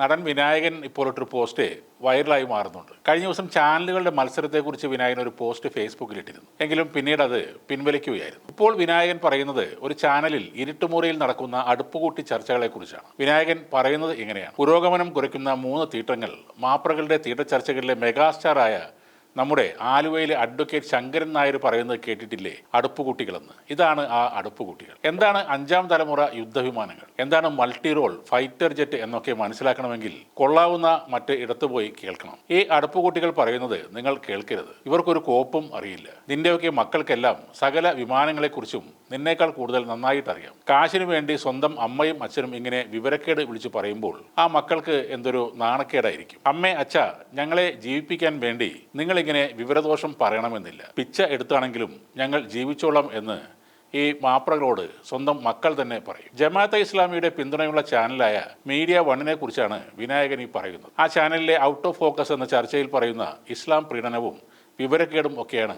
നടൻ വിനായകൻ ഇപ്പോൾ ഒരു പോസ്റ്റ് വൈറലായി മാറുന്നുണ്ട്. കഴിഞ്ഞ ദിവസം ചാനലുകളുടെ മത്സരത്തെക്കുറിച്ച് വിനായകൻ ഒരു പോസ്റ്റ് ഫേസ്ബുക്കിൽ ഇട്ടിരുന്നു എങ്കിലും പിന്നീട് അത് പിൻവലിക്കുകയായിരുന്നു. ഇപ്പോൾ വിനായകൻ പറയുന്നത് ഒരു ചാനലിൽ ഇരുട്ടുമുറിയിൽ നടക്കുന്ന അടുപ്പുകൂട്ടി ചർച്ചകളെക്കുറിച്ചാണ്. വിനായകൻ പറയുന്നത് ഇങ്ങനെയാണ്. പുരോഗമനം കുറയ്ക്കുന്ന മൂന്ന് തീട്ടങ്ങൾ മാപ്രകളുടെ തീട്ടച്ചർച്ചകളിലെ മെഗാസ്റ്റാറായ നമ്മുടെ ആലുവയിലെ അഡ്വക്കേറ്റ് ശങ്കരൻ നായർ പറയുന്നത് കേട്ടിട്ടില്ലേ? അടുപ്പുകുട്ടികളെന്ന്. ഇതാണ് ആ അടുപ്പുകുട്ടികൾ. എന്താണ് അഞ്ചാം തലമുറ യുദ്ധവിമാനങ്ങൾ? എന്താണ് മൾട്ടി റോൾ ഫൈറ്റർ ജെറ്റ് എന്നൊക്കെ മനസ്സിലാക്കണമെങ്കിൽ കൊള്ളാവുന്ന മറ്റ് ഇടത്ത് പോയി കേൾക്കണം. ഈ അടുപ്പുകുട്ടികൾ പറയുന്നത് നിങ്ങൾ കേൾക്കരുത്. ഇവർക്കൊരു കോപ്പും അറിയില്ല. നിന്റെയൊക്കെ മക്കൾക്കെല്ലാം സകല വിമാനങ്ങളെക്കുറിച്ചും നിന്നേക്കാൾ കൂടുതൽ നന്നായിട്ട് അറിയാം കാശിനു വേണ്ടി സ്വന്തം അമ്മയും അച്ഛനും ഇങ്ങനെ വിവരക്കേട് വിളിച്ചു പറയുമ്പോൾ ആ മക്കൾക്ക് എന്തൊരു നാണക്കേടായിരിക്കും. അമ്മേ അച്ഛ ഞങ്ങളെ ജീവിപ്പിക്കാൻ വേണ്ടി നിങ്ങളിങ്ങനെ വിവരദോഷം പറയണമെന്നില്ല. പിച്ച എടുത്താണെങ്കിലും ഞങ്ങൾ ജീവിച്ചോളാം എന്ന് ഈ മാപ്രകളോട് സ്വന്തം മക്കൾ തന്നെ പറയും. ജമാഅത്തെ ഇസ്ലാമിയുടെ പിന്തുണയുള്ള ചാനലായ മീഡിയ വണ്ണിനെ കുറിച്ചാണ് വിനായകൻ ഈ പറയുന്നത്. ആ ചാനലിലെ ഔട്ട് ഓഫ് ഫോക്കസ് എന്ന ചർച്ചയിൽ പറയുന്ന ഇസ്ലാം പ്രീണനവും വിവരക്കേടും ഒക്കെയാണ്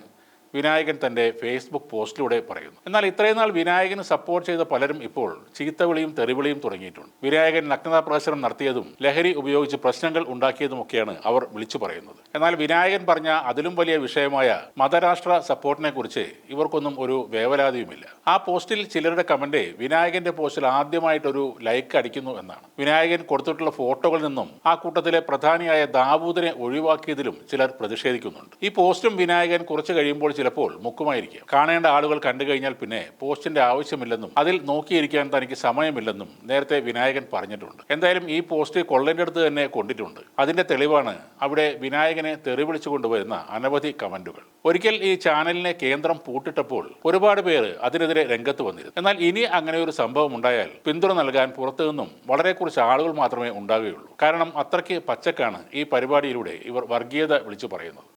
വിനായകൻ തന്റെ ഫേസ്ബുക്ക് പോസ്റ്റിലൂടെ പറയുന്നു. എന്നാൽ ഇത്രയും നാൾ വിനായകന് സപ്പോർട്ട് ചെയ്ത പലരും ഇപ്പോൾ ചീത്തവിളിയും തെറിവിളിയും തുടങ്ങിയിട്ടുണ്ട്. വിനായകൻ നഗ്നതാ പ്രദർശനം നടത്തിയതും ലഹരി ഉപയോഗിച്ച് പ്രശ്നങ്ങൾ ഉണ്ടാക്കിയതുമൊക്കെയാണ് അവർ വിളിച്ചു പറയുന്നത്. എന്നാൽ വിനായകൻ പറഞ്ഞ അതിലും വലിയ വിഷയമായ മതരാഷ്ട്ര സപ്പോർട്ടിനെ കുറിച്ച് ഇവർക്കൊന്നും ഒരു വേവലാതിയുമില്ല. ആ പോസ്റ്റിൽ ചിലരുടെ കമന്റ് വിനായകന്റെ പോസ്റ്റിൽ ആദ്യമായിട്ടൊരു ലൈക്ക് അടിക്കുന്നു എന്നാണ്. വിനായകൻ കൊടുത്തിട്ടുള്ള ഫോട്ടോകളിൽ നിന്നും ആ കൂട്ടത്തിലെ പ്രധാനിയായ ദാവൂദിനെ ഒഴിവാക്കിയതിലും ചിലർ പ്രതിഷേധിക്കുന്നുണ്ട്. ഈ പോസ്റ്റും വിനായകൻ കുറച്ചു കഴിയുമ്പോൾ ചിലപ്പോൾ മുക്കുമായിരിക്കാം. കാണേണ്ട ആളുകൾ കണ്ടു കഴിഞ്ഞാൽ പിന്നെ പോസ്റ്റിന്റെ ആവശ്യമില്ലെന്നും അതിൽ നോക്കിയിരിക്കാൻ തനിക്ക് സമയമില്ലെന്നും നേരത്തെ വിനായകൻ പറഞ്ഞിട്ടുണ്ട്. എന്തായാലും ഈ പോസ്റ്റ് കൊള്ളന്റെ അടുത്ത് തന്നെ കൊണ്ടിട്ടുണ്ട്. അതിന്റെ തെളിവാണ് അവിടെ വിനായകനെ തെറി വിളിച്ചു കൊണ്ടുവരുന്ന അനവധി കമന്റുകൾ. ഒരിക്കൽ ഈ ചാനലിനെ കേന്ദ്രം പൂട്ടിട്ടപ്പോൾ ഒരുപാട് പേര് അതിനെതിരെ രംഗത്ത് വന്നിരുന്നു. എന്നാൽ ഇനി അങ്ങനെ ഒരു സംഭവം ഉണ്ടായാൽ പിന്തുണ നൽകാൻ പുറത്തു നിന്നും വളരെ കുറച്ച് ആളുകൾ മാത്രമേ ഉണ്ടാകുകയുള്ളൂ കാരണം അത്രയ്ക്ക് പച്ചക്കാണ് ഈ പരിപാടിയിലൂടെ ഇവർ വർഗീയത വിളിച്ചു പറയുന്നത്.